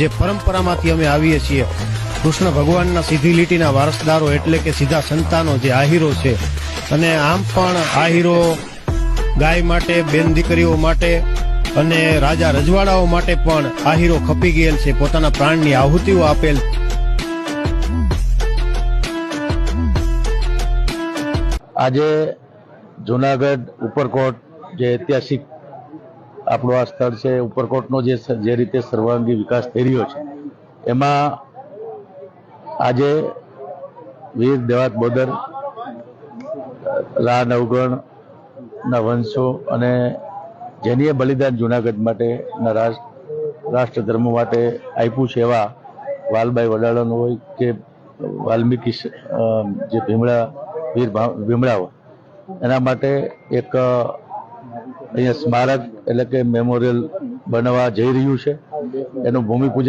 જે પરંપરામાંથી અમે આવીએ છીએ. કૃષ્ણ ભગવાનના સીધી લીટીના વારસદારો એટલે કે સીધા સંતાનો જે આહીરો છે. અને આમ પણ આહીરો ગાય માટે, બેન દીકરીઓ માટે અને રાજા રજવાડાઓ માટે પણ આહીરો ખપી ગયેલ છે. પોતાના પ્રાણની આહુતિઓ આપેલ આજે જુનાગઢ ઉપરકોટ જે ઐતિહાસિક આપણું આ સ્થળ છે, ઉપરકોટનો જે જે રીતે સર્વાંગી વિકાસ થઈ રહ્યો છે, એમાં આજે વીર દેવાત બોદર લા નવગણ, ના વંશો અને જેનીએ બલિદાન જુનાગઢ માટેના રાષ્ટ્ર રાષ્ટ્ર ધર્મ માટે આપ્યું છે એવા વાલબાઈ વડાળાનું હોય કે વાલ્મીકી જે ભીમડા, વીર ભીમડા હોય, એના માટે એક અહીંયા સ્મારક એટલે કે મેમોરિયલ બનાવવા જઈ રહ્યું છે. એનું ભૂમિપૂજન